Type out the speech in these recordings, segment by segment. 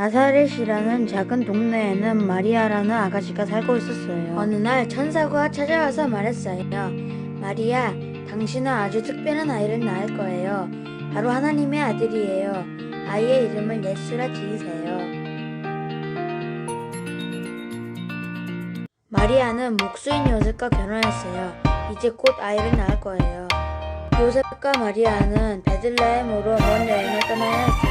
나사렛이라는 작은 동네에는 마리아라는 아가씨가 살고 있었어요. 어느 날 천사가 찾아와서 말했어요. 마리아, 당신은 아주 특별한 아이를 낳을 거예요. 바로 하나님의 아들이에요. 아이의 이름을 예수라 지으세요. 마리아는 목수인 요셉과 결혼했어요. 이제 곧 아이를 낳을 거예요. 요셉과 마리아는 베들레헴으로 먼 여행을 떠나야 했었어요.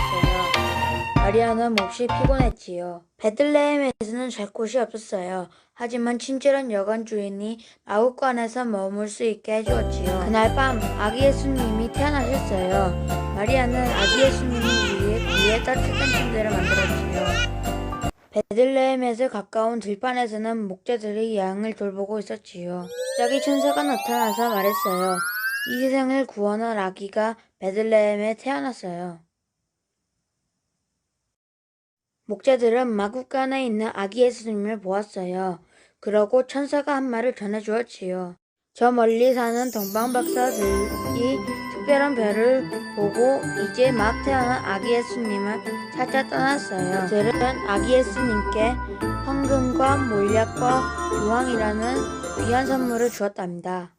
마리아는 몹시 피곤했지요. 베들레헴에서는 잘 곳이 없었어요. 하지만 친절한 여관 주인이 마구간에서 머물 수 있게 해주었지요. 그날 밤 아기 예수님이 태어나셨어요. 마리아는 아기 예수님을 위해 위에 따뜻한 침대를 만들었지요. 베들레헴에서 가까운 들판에서는 목자들이 양을 돌보고 있었지요. 갑자기 천사가 나타나서 말했어요. 이 세상을 구원할 아기가 베들레헴에 태어났어요. 목자들은 마구간에 있는 아기 예수님을 보았어요. 그러고 천사가 한 말을 전해주었지요. 저 멀리 사는 동방박사들이 특별한 별을 보고 이제 막 태어난 아기 예수님을 찾아 떠났어요. 그들은 아기 예수님께 황금과 몰약과 유황이라는 귀한 선물을 주었답니다.